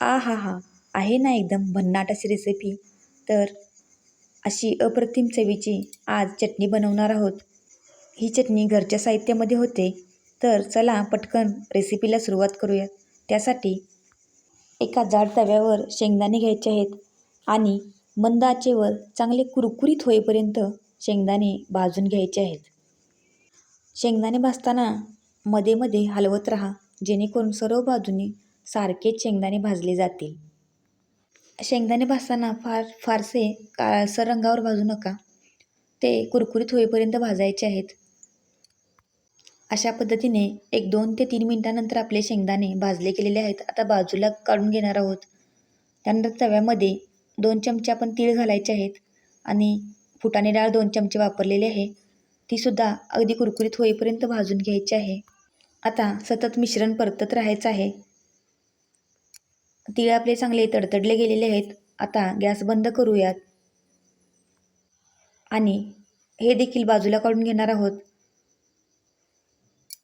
आ हा हा. आहे ना एकदम भन्नाट अशी रेसिपी तर अशी अप्रतिम चवीची आज चटणी बनवणार आहोत. ही चटणी घरच्या साहित्यामध्ये होते. तर चला पटकन रेसिपीला सुरुवात करूया. त्यासाठी एका जाड तव्यावर शेंगदाणे घ्यायचे आहेत आणि मंद आचेवर चांगले कुरकुरीत होईपर्यंत शेंगदाणे भाजून घ्यायचे आहेत. शेंगदाणे भाजताना मध्ये मध्ये हलवत राहा. जेणेकरून सर्व बाजूने सारखेच शेंगदाणे भाजले जातील. शेंगदाणे भाजताना फार फारसे काळसर रंगावर भाजू नका. ते कुरकुरीत होईपर्यंत भाजायचे आहेत. अशा पद्धतीने एक दोन ते तीन मिनटानंतर आपले शेंगदाणे भाजले गेलेले आहेत. आता बाजूला काढून घेणार आहोत. त्यानंतर तव्यामध्ये दोन चमचे आपण तीळ घालायचे आहेत आणि फुटाणे डाळ दोन चमचे वापरलेले आहे. तीसुद्धा अगदी कुरकुरीत होईपर्यंत भाजून घ्यायची आहे. आता सतत मिश्रण परतत राहायचं आहे. तिळ आपले चांगले तडतडले गेलेले आहेत. आता गॅस बंद करूयात. आणि हे देखील बाजूला काढून घेणार आहोत.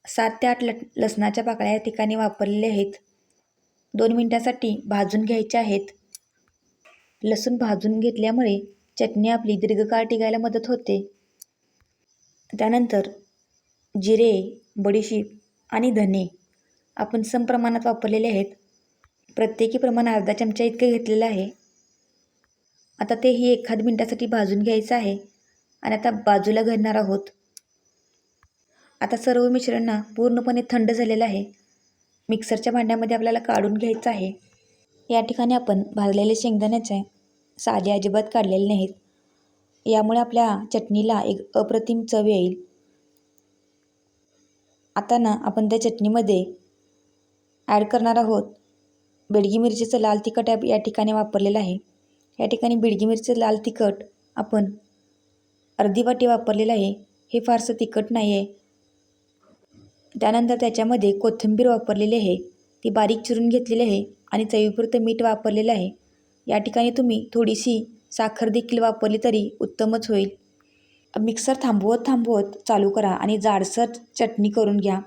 सात ते आठ ल लसणाच्या पाकळ्या या ठिकाणी वापरलेल्या आहेत. दोन मिनटासाठी भाजून घ्यायच्या आहेत. लसूण भाजून घेतल्यामुळे चटणी आपली दीर्घकाळ टिकायला मदत होते. त्यानंतर जिरे बडीशीप आणि धने आपण सम प्रमाणात वापरलेले आहेत. प्रत्येकी प्रमाण अर्धा चमचा इतकं घेतलेलं आहे. आता तेही एखाद मिनटासाठी भाजून घ्यायचं आहे आणि आता बाजूला घालणार आहोत. आता सर्व मिश्रण पूर्णपणे थंड झालेलं आहे. मिक्सरच्या भांड्यामध्ये आपल्याला काढून घ्यायचं आहे. या ठिकाणी आपण भाजलेले शेंगदाण्याचे साधे अजिबात काढलेले नाहीत. यामुळे आपल्या चटणीला एक अप्रतिम चव येईल. आता ना आपण त्या चटणीमध्ये ॲड करणार आहोत बेडगी मिरचीचं लाल तिखट या ठिकाणी वापरलेलं आहे. या ठिकाणी बेडगी मिरचीचं लाल तिखट आपण अर्धी वाटी वापरलेलं आहे. हे फारसं तिखट नाही आहे त्यानंतर त्याच्यामध्ये कोथिंबीर वापरलेली आहे. ती बारीक चिरून घेतलेली आहे आणि चवीपुरतं मीठ वापरलेलं आहे. या ठिकाणी तुम्ही थोडीशी साखर देखील वापरली तरी उत्तमच होईल. मिक्सर थांबवत थांबवत चालू करा आणि जाडसर चटणी करून घ्या.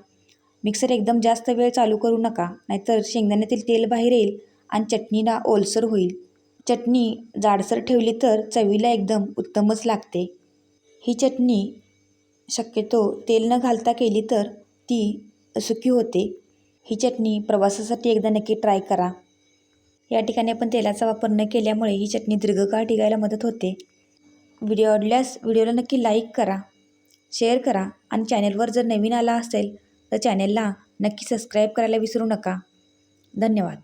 मिक्सर एकदम जास्त वेळ चालू करू नका नाहीतर शेंगदाण्यातील तेल बाहेर येईल आणि चटणीला ओलसर होईल. चटणी जाडसर ठेवली तर चवीला एकदम उत्तमच लागते. ही चटणी शक्यतो तेल न घालता केली तर ती सुकी होते. ही चटणी प्रवासासाठी एकदा नक्की ट्राय करा. या ठिकाणी आपण तेलाचा वापर न केल्यामुळे ही चटणी दीर्घकाळ टिकायला मदत होते. व्हिडिओ आवडल्यास व्हिडिओला नक्की लाईक करा शेअर करा आणि चॅनेलवर जर नवीन आला असेल तर चॅनेलला नक्की सबस्क्राईब करायला विसरू नका. धन्यवाद.